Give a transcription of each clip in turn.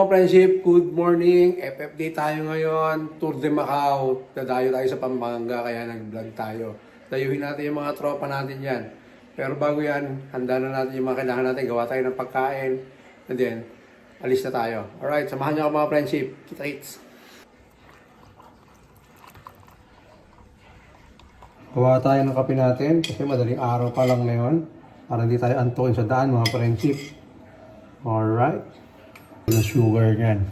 mga friendship, good morning. FFD tayo ngayon. Tour de Macau. Dadayo tayo sa Pampanga kaya nag-vlog tayo. Dayuhin natin yung mga tropa natin yan. Pero bago yan, handa na natin yung mga kailangan natin. Gawa tayo ng pagkain. And then, alis na tayo. Alright, samahan niyo ako mga friendship. Kita-kits. Gawa tayo ng kape natin kasi madaling araw pa lang ngayon. Para hindi tayo antukin sa daan mga friendship. Alright. Ng sugar niyan.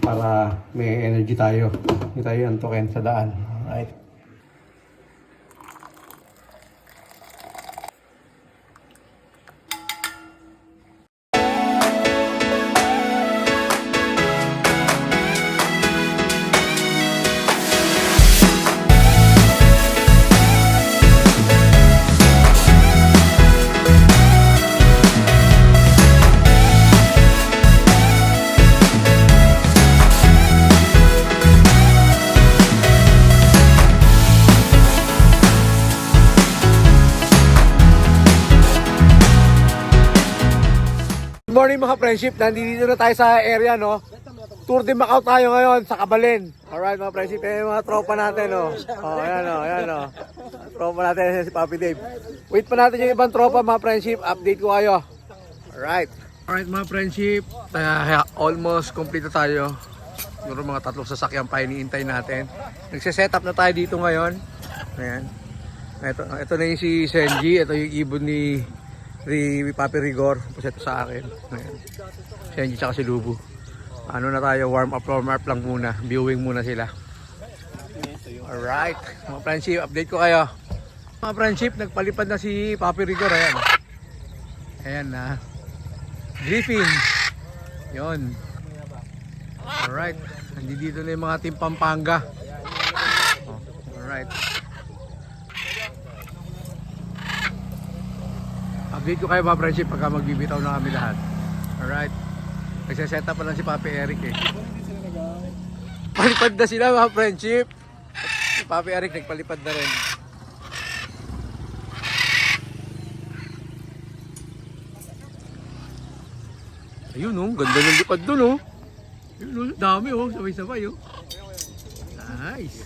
Para may energy tayo. Hindi tayo antukin sa daan. Alright. Friendship. Nandito na tayo sa area, no? Tour de Macau tayo ngayon sa Kabalen. Alright mga friendship, yan yung mga tropa natin, no? Oh, ayan, no, ayan, no. Tropa natin si Papi Dave. Wait pa natin yung ibang tropa mga friendship. Update ko kayo. Alright. Alright mga friendship. Uh, almost complete na tayo. Siguro mga tatlong sasakyan pa iniintay natin. Nagsiset up na tayo dito ngayon. Ayan. Ito, ito na yung si Senji. Ito yung ibon ni ni Papi Rigor. Ito sa akin. Ayan. Senji tsaka si Lubu. Ano na tayo, warm up, warm up lang muna. Viewing muna sila. Alright. Mga friendship, update ko kayo. Mga friendship, nagpalipad na si Papi Rigor. Ayan. Ayan na. Griffin. Yon. Alright. Nandito na yung mga team Pampanga. Oh, alright. Update ko kayo mga friendship pagka magbibitaw na kami lahat. Alright. Nagsaset up lang si Papi Eric eh. Palipad na sila mga friendship. Si Papi Eric nagpalipad na rin. Ayun oh, ganda ng lipad dun oh. Ayun oh, dami oh, sabay-sabay oh. Nice.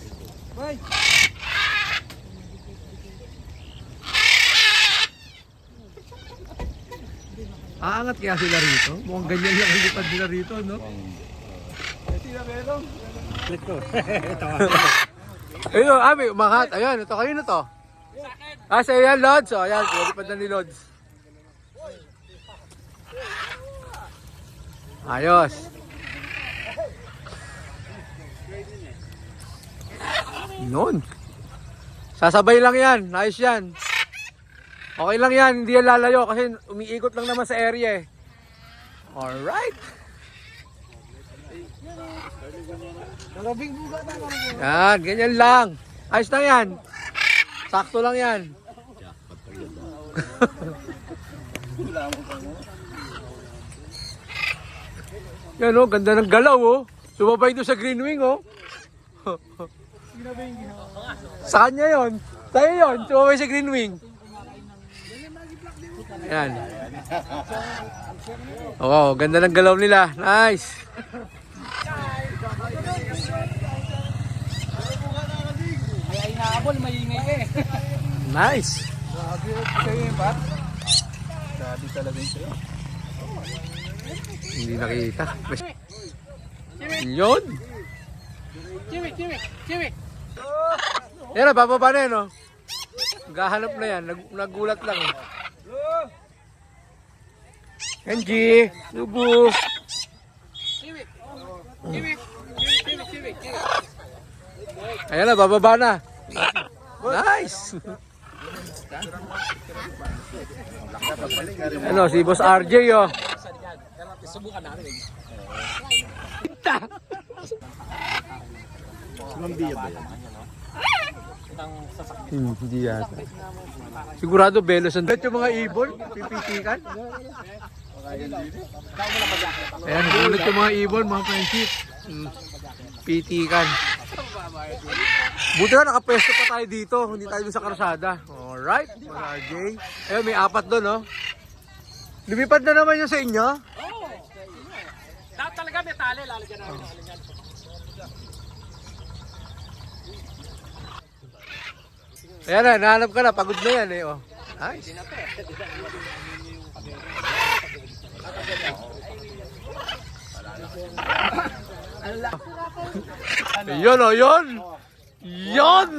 Aangat kaya sila rito? Mukhang ganyan lang ang lipad nila rito, no? Ayun, oh, Ami, umangat. Ayan, ito kayo na to. Ah, sa yan, Lods. O, ayan, lipad na ni Lods. Ayos. Noon. Sasabay lang yan. Nice yan. Okay lang yan. Hindi yan lalayo kasi umiikot lang naman sa area eh. Alright. Yan, ganyan lang. Ayos lang yan. Sakto lang yan. yan oh, ganda ng galaw oh. Sumabay doon sa green wing oh. sa kanya yon. Sa'yo yon, sumabay sa green wing. Yan. Oo, ganda ng galaw nila. Nice. Ay inaabol, maingay eh. Nice. Grabe kayo yung bat. Hindi nakita. Yun. Chiwi, chiwi, chiwi. Yan bababa na yan, oh. Naghahanap na yan. Nag nagulat lang, eh. Kenji, Lubu. Ayan na, bababa na. Nice. ano, si Boss RJ, oh. Subukan natin eh. Hmm, hindi yata. Sigurado belos ang yung mga ibon, pipitikan. Ayan, gulat yung mga ibon, mga friendship. Hmm, pitikan. Buti na nakapwesto pa tayo dito, hindi tayo sa karsada. Alright, mga RJ. Ayun, may apat doon, oh. Lumipad na naman yun sa inyo? Lahat talaga tali, lalagyan namin. Ayan na, nahanap ka na. Pagod na yan eh. Oh. Nice. Yun oh, yun! Yun!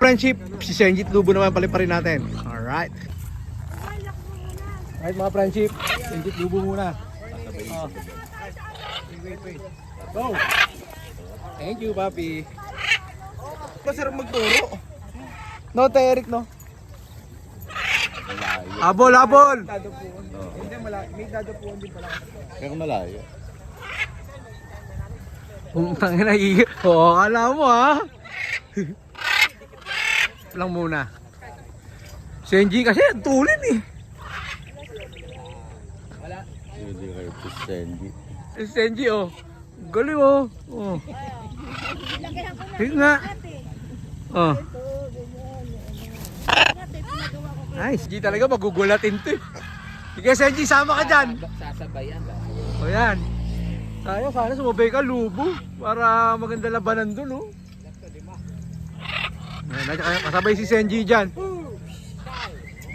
Friendship, si Senjit Lubo naman paliparin natin. Alright. Alright mga friendship, Senjit Lubo muna. Oh. Go! Thank you, papi. Masarap magturo. No, Eric, no? Abol, abol! Dadapuan. Hindi, mala may dadapuan din pala. Pero malayo. Putang ina, i- Oo, kala mo ha. lang muna. Senji kasi tulin eh. Hindi kayo. Si Senji oh. Galing oh. Oh. Tingnan nga. Oh. Nice. Senji talaga magugulatin to eh. Sige Senji, sama ka dyan. Sasabayan ba? O yan. Tayo, sana sumabay ka, lubo. Para maganda labanan dun, oh. Ayan, kaya kasabay si Senji dyan.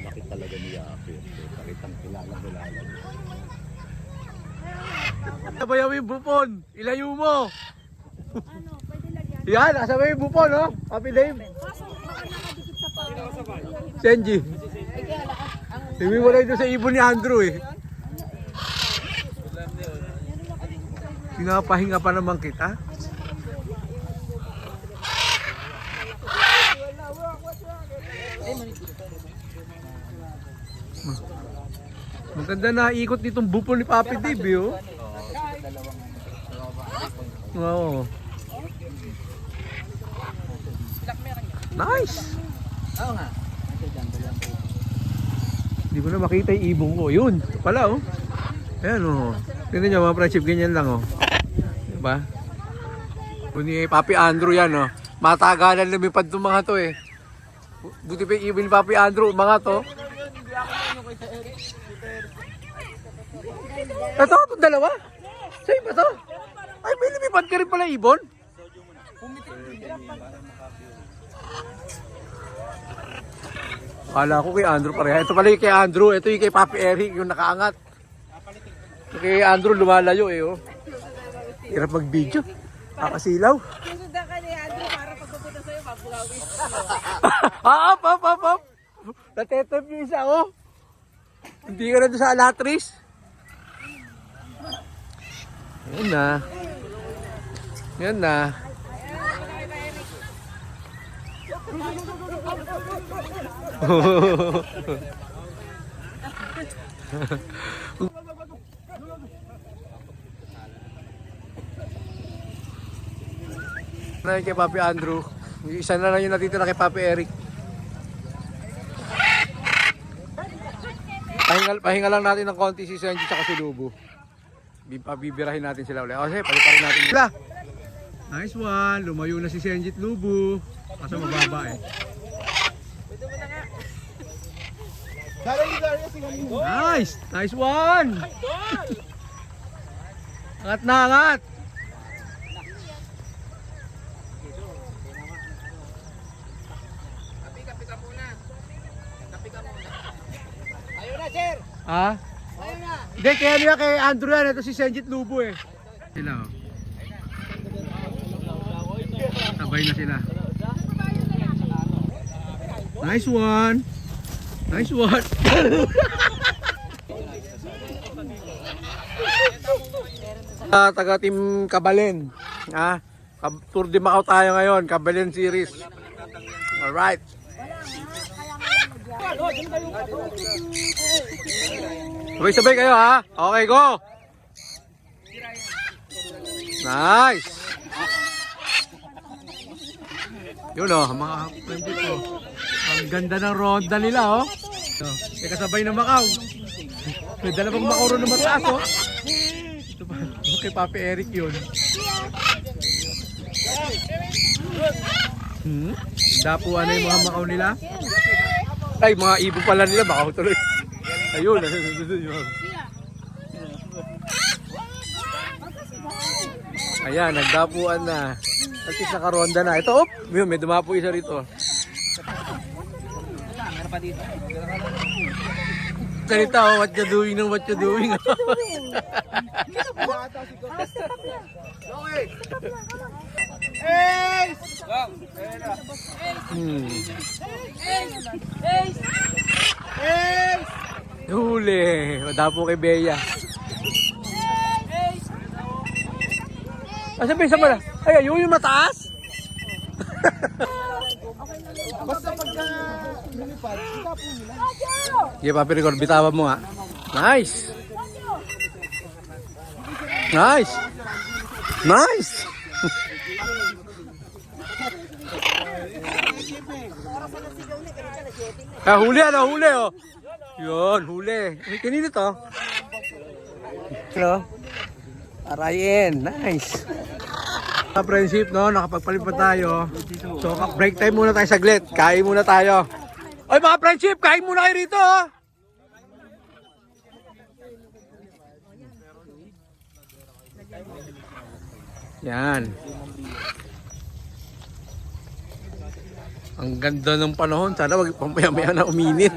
Laki talaga ni Yapir. Pakitang kilala kilala. Sabayaw yung bupon. Ilayo mo. Ano, pwede lagyan. Yan, kasabay yung bupon, oh. Happy Dave. Kaso baka nakadikit sa. Senji. Humiwalay doon sa ibon ni Andrew, eh. Pinapahinga pa naman kita. Maganda na ikot nitong bupon ni Papi Dave, eh, oh. Oo. Nice! Oo nga. Hindi ko na makita yung ibong ko. Yun, pala oh. Ayan oh. Tingnan nyo mga friendship, ganyan lang oh. Diba? Kung ni Papi Andrew yan oh. Matagalan lumipad itong mga to eh. Bu- Buti pa yung ni Papi Andrew, mga to. Ito, itong dalawa? Sa'yo ba to? Ay, may lumipad ka rin pala ibon? Kala ko kay Andrew pareha. Ito pala yung kay Andrew. Ito yung kay Papi Eric, yung nakaangat. Kay Andrew lumalayo eh oh. Hirap mag-video. Kakasilaw. Susundan ka ni Andrew para pagpupunta sa'yo, mabulawin. ah, up, up, up, up. Natetap yung isa oh. Hindi ka na doon sa alatris. Yan na. Yan na. Na kay Papi Andrew. Isa na lang yung natitira kay Papi Eric. Pahinga, pahinga lang natin ng konti si Senji at si Lubo. Bi- Pabibirahin natin sila ulit. Okay, paliparin natin. Nice one. Lumayo na si Senji at Lubo. Kaso mababa eh. Nice! Nice one! Angat na angat! Ha? Hindi, kaya niya kay Andrew yan. Ito si Senjit Lubo eh. Sila oh. Sabay na sila. Nice one. Nice one. Ah, taga team Kabalen. Ah, Kab- Tour de Macau tayo ngayon, Kabalen series. Alright. Sabay-sabay kayo ha. Okay, go. Nice. Yun oh, mga friend ko. Ang ganda ng ronda nila oh. So, may kasabay na Macau. May dalawang Macau ron na mataas oh. Ito pa, ito kay Papi Eric yun. Hmm? Dapuan na yung mga Macau nila. Ay, mga ibo pala nila, Macau tuloy. Ayun. Ayan, nagdapuan na. At least nakaronda na. Ito, op! Yun, may dumapo isa rito. Salita, oh, what you doing ng what you doing. hmm. Huli. Dapo kay Bea. Ah, sabi, sa pala. Ay, ayun yung mataas. Sige, papi record. Bitawan mo nga. Nice. Nice. Nice. ah, huli ano, huli oh. Yun, huli. Ay, kanino to? Hello? Arayin, nice. Sa friendship, no, nakapagpalit pa tayo. So, break time muna tayo saglit. Kain muna tayo. Oy, mga friendship, kain muna kayo rito, oh. Yan. Ang ganda ng panahon. Sana wag pamaya-maya na uminit.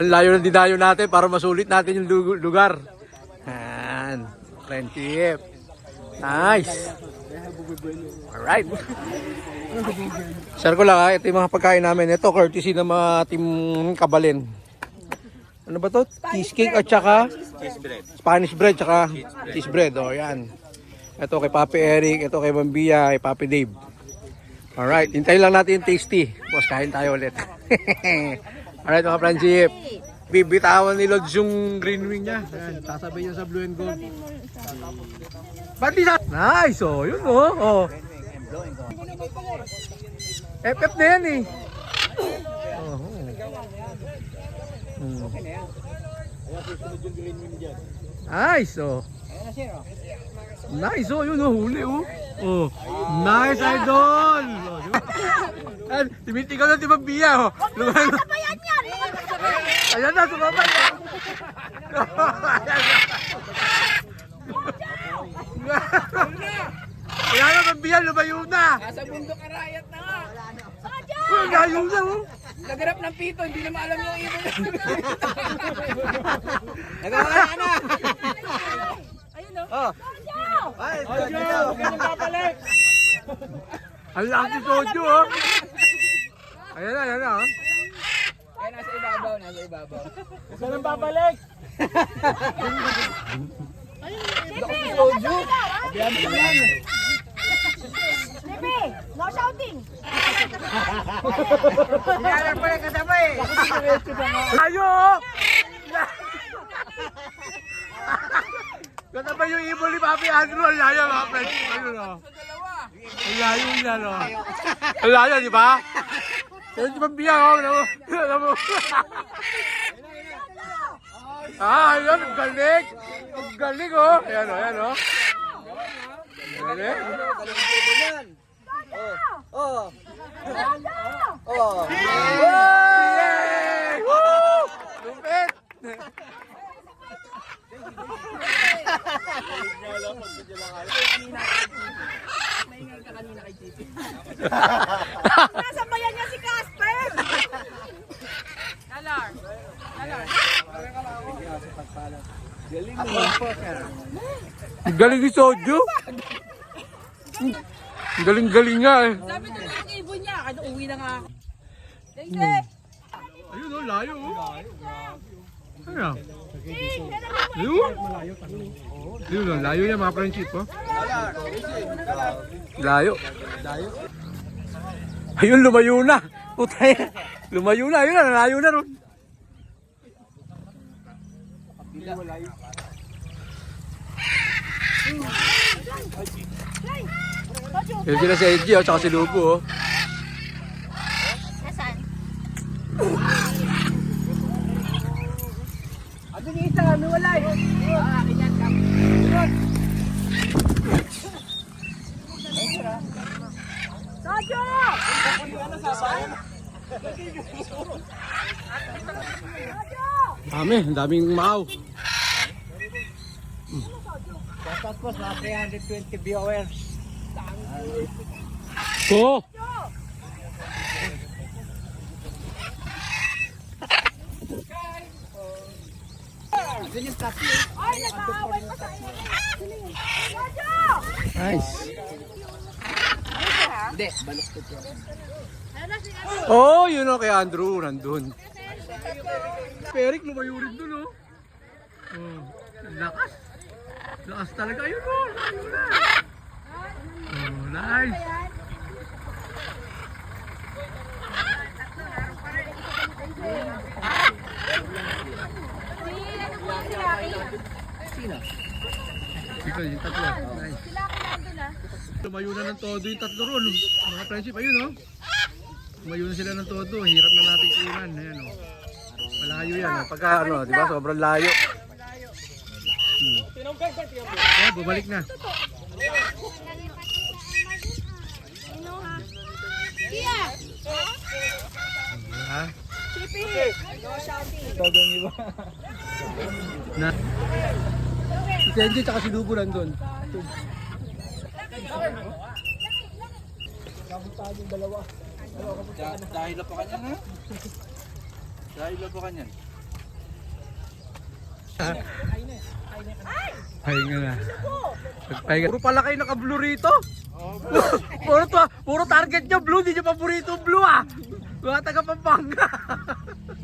Ang layo ng didayo natin para masulit natin yung lu- lugar. Yan. Friendship. Nice. Alright. Share ko lang ha, ito yung mga pagkain namin. Ito, courtesy ng mga team Kabalin. Ano ba to? Cheesecake at saka? Spanish bread tsaka cheese bread. O, yan. Ito kay Papi Eric, ito kay Bambia, kay Papi Dave. Alright, hintayin lang natin yung tasty. Boss, kain tayo ulit. Alright mga friendship. Bibitawan ni Lods yung green wing niya. Ayan, sasabay niya sa blue and gold. Ba't di sa... Nice, oh, yun oh. oh. FF na yan eh. Oh, oh. Hmm. Nice, oh. Nice, oh, yun oh, huli oh. Oh, nice idol. Oh, di ba? Ay, Timitigaw na timagbiya oh. Lumano. Ayan yan! Ayan na, sumabay na. Ayan na, magbiya, lumayo na. Nasa bundok arayat na nga. Uy, ang layo na oh. Nagarap ng pito, hindi na maalam yung ibon. Ayun o. Ang laki soju oh. Ayan na, ayan na oh. Ay, nasa ibabaw, nasa ibabaw. Bebe, no shouting. Layo oh. Ganda ba yung ibon ni Papi Andrew? Ang layo mga friends. Ayun oh. Ang layo niya no. Ang layo, di ba? Pero di ba biya oh? Alam mo? Alam mo? Ah, ayun, ang galing. Ang galing oh. Ayan oh, ayan oh. Galing. Yay! Woo! Lupit! Nasa bayan niya si Casper. Dalar. Dalar. Ang galing ni Sojo. Ang galing-galing nga eh. Sabi ko yung ibon niya. Ano, uwi na nga ako. Hindi. Ayun oh, layo oh. Ano? Ayun. Ayun oh, layo niya mga friendship oh. Layo. Ayun, lumayo na. Putay. Lumayo na. Ayun na, layo na ron. Yun sila si Edgy oh, tsaka si Lugo oh. Dami, ang daming maaw. Tapos, mga 320 viewers. Jojo! Nice. Oh, yun o kay Andrew, nandun. Perik, lumayo rin dun, oh. Oh, lakas. Lakas talaga, yun, oh. Layo na. Oh, nice. Ikaw, yung tatlo. Nice. Lumayo na ng todo yung tatlo ron. oh. Mga friendship, ayun, oh. Lumayo na sila ng todo. Hirap na natin kunan. Ayan, oh. Malayo yan, oh. Pagka, ano, di ba? Sobrang layo. Hmm. Eh, bumalik na. Ha? Na. Si Kenji tsaka si Lubo nandun. Dahil na pa kanya ha? Dahil pa kanya. Pahinga na. Pahinga. Puro pala kayo naka-blue rito. puro, to, puro target nyo blue, di nyo paborito blue ah. Mga taga Pampanga.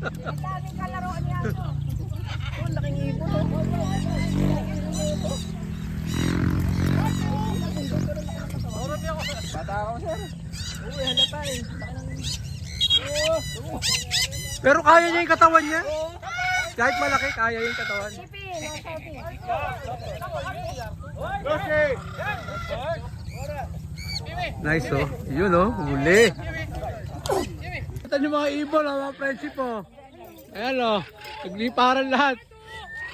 Ang daming kalaro niya. Oh, laking ibon. Bata ako sir. Uy, halata eh. Pero kaya niya yung katawan niya. Kahit malaki, kaya yung katawan. Nice oh. Yun oh, huli. Ito yung mga ibon, oh, mga friendship oh. Ayan oh, nagliparan lahat.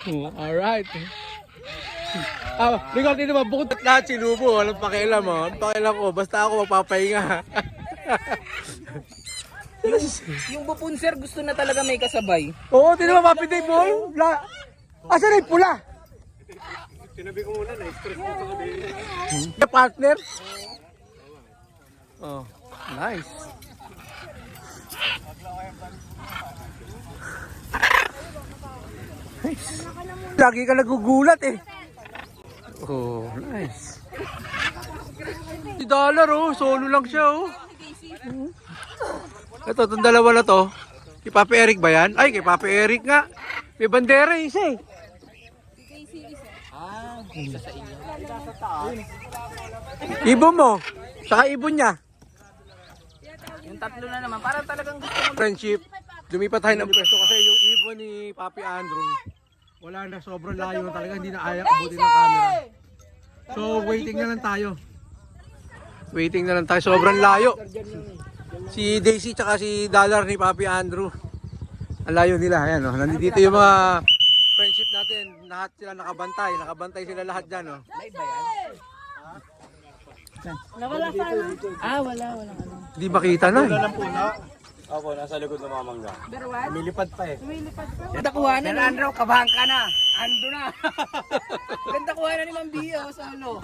Oh, alright. Ah, ikaw dito ba, bukod at lahat sinubo, walang pakialam oh. Walang pakialam ko, basta ako magpapahinga. Yung bupon sir, gusto na talaga may kasabay. Oo, di naman mapitay ball. La... Asa na yung pula? Tinabi ko muna, na-stress ko sa kabili. partner? Oh, nice. Nice. Lagi ka nagugulat eh. Oh, nice. Si Dollar oh, solo lang siya oh. Ito, itong dalawa na to. Kay Papa Eric ba yan? Ay, kay Papa Eric nga. May bandera eh, isa eh. Ibon mo. Saka ibon niya. Yung tatlo na naman, parang talagang gusto mo. Friendship. Lumipat tayo ng pwesto kasi yung ibon ni Papi Andrew. Wala na, sobrang layo na talaga. Hindi na kaya abutin ng camera. So, waiting na lang tayo. Waiting na lang tayo. Sobrang layo. Si Daisy tsaka si Dollar ni Papi Andrew. Ang layo nila. Ayan, oh. Nandito yung mga friendship natin. Lahat sila nakabantay. Nakabantay sila lahat dyan. Oh. Live ba yan? Nawala sana. Ah, wala, wala. Hindi makita na. Eh. Ako, nasa likod ng mga mangga. Berwan? Lumilipad pa eh. Lumilipad pa. Ganda kuha na. Andrew, kabahan ka na. Ando na. Ganda kuha na ni Ma'am Bia, solo.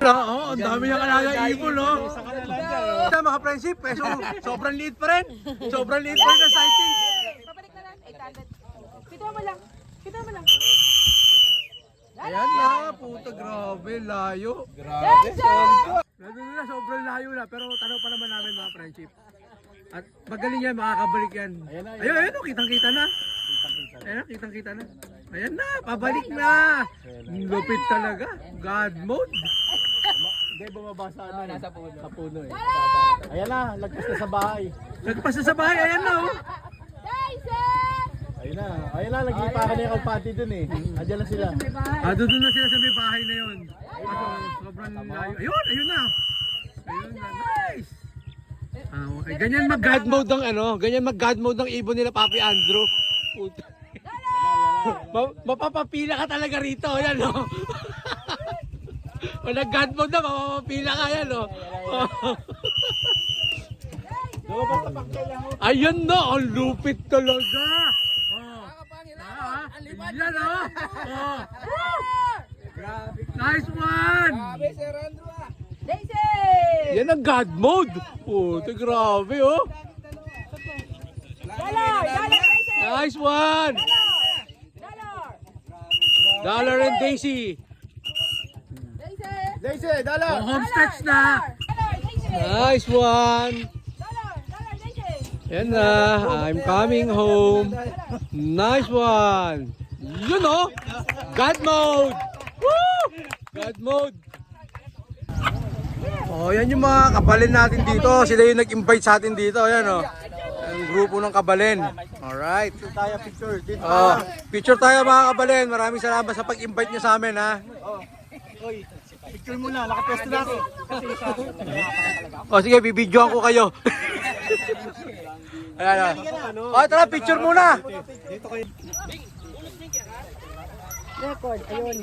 Oo, ang dami niyang alaga ibon, no? Sa mga friendship, eh, so, sobrang liit pa rin. Sobrang liit pa rin ang sighting. Babalik na lang. 800. Pito mo lang. Pito mo lang. Ayan na, puta, grabe, layo. Grabe. Nandun na, sobrang layo na, pero tanong pa naman namin mga friendship. At magaling yan, makakabalik yan. Ayun, ayun, oh, kitang-kita na. Ayan na, kitang-kita na. Ayan na, pabalik na. Lupit talaga. God mode. Hindi, bumaba sa ano. nasa puno. Sa puno eh. Ayan na, lagpas na sa bahay. Nagpas na sa bahay, ayan na, oh. Daisy! Ayun na, ayun na, nagliparan na yung kalpati dun eh. Andiyan na sila. Ah, doon na sila sa may bahay na yun. Kaso, sobrang layo. Ayun, ayun na. Ayun na, nice. Ah, okay. Ganyan mag God mode ng ano, ganyan mag God mode ng ibon nila Papi Andrew. Puta. Ma- mapapapila ka talaga rito, yan no. Pag nag God mode na, mapapapila ka yan no. Ayun na, ang lupit talaga. Oh. Ah, yan oh. Oh. Nice one! Grabe, Sir Andrew ah. Daisy! Yan ang God mode. Puta, grabe oh. Dollar! Dollar, Daisy! Nice one! Dollar! Dollar and Daisy. Daisy! Daisy, dala. Oh, home stretch na. Dollar, Daisy! Nice one. Yan na. I'm coming home. Nice one. Yun oh. God mode. Woo! God mode. Oh, yan yung mga kabalin natin dito. Sila yung nag-invite sa atin dito. Ayan oh. Ang grupo ng kabalin. Alright. Tayo picture. Dito. Oh, picture tayo mga kabalin. Maraming salamat sa pag-invite niyo sa amin ha. Picture muna, nakapwesto na ako. O sige, bibidyoan ko kayo. Ayan o. O, tara, picture muna. Record, ayun.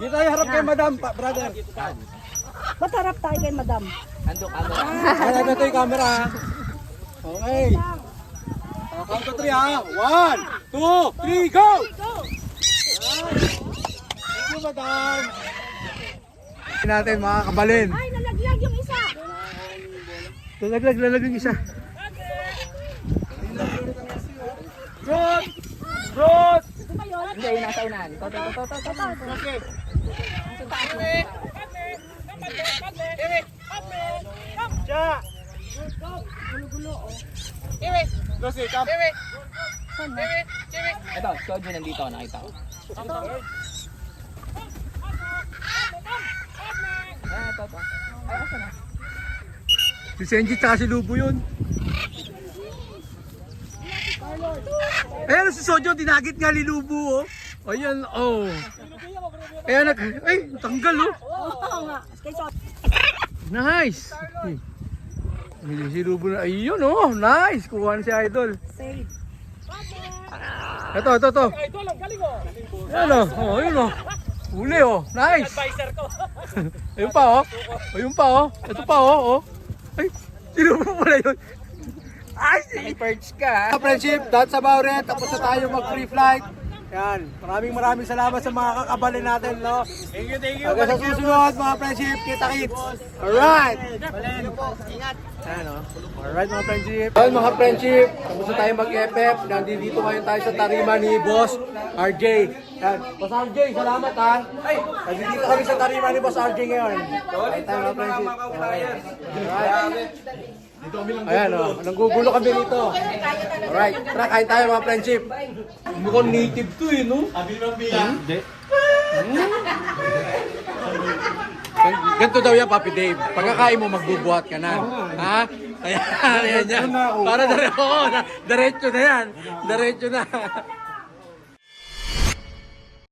Dito tayo harap kay madam, pa, brother. Ba't harap tayo kay madam? Ayan, ito yung camera. Okay. O, count to three ha. One, two, three, go! Thank you, madam. natin mga kabalin. Ay! Lalaglag, lalaglag isa. Bro! Bro! Ito ba yun? Hindi, yung nasa unahan. Toto, toto, toto, toto. Okay. Ito, Soju nandito, nakita ko. Ah, ito, ito. Ay, asa na? Si Senji tsaka si Lubo yun. Ayan si Sojo, dinagit nga ni Lubo oh. Ayan, oh. Ayan. Ay, tanggal oh. Nice. Ay, Si Lubo na, ayun oh, nice. Kuha na si Idol. Save. Ito, ito, ito. Ayan oh, oh, ayun oh. Huli oh, nice. ayun pa oh. Ayun pa oh. Ito pa oh, oh. Ay, si Lubo pala yun. Ay, si Perch ka, ha? friendship, that's about it. Tapos na tayo mag-free flight. Yan, maraming maraming salamat sa mga kakabalin natin, no? Thank you, thank Hanggang sa susunod, mga friendship, kita kits. Alright! Ayan, no? Alright, mga friendship. Ayun, mga friendship, tapos na tayo mag-FF. Nandito ngayon tayo sa tarima ni Boss RJ. Yan. Boss RJ, salamat ha. Ay, nandito kami sa tarima ni Boss RJ ngayon. Alright, tayo mga friendship. Alright. Ayan o, nanggugulo kami rito. Alright, tara kain tayo mga friendship. Mukhang native to eh, no? Sabi ng biya. Hindi. Ganito daw yan, Papi Dave. Pagkakain mo, magbubuhat ka na. Ha? Ayan, ayan yan. Para oh, na- diretso na yan. Diretso na.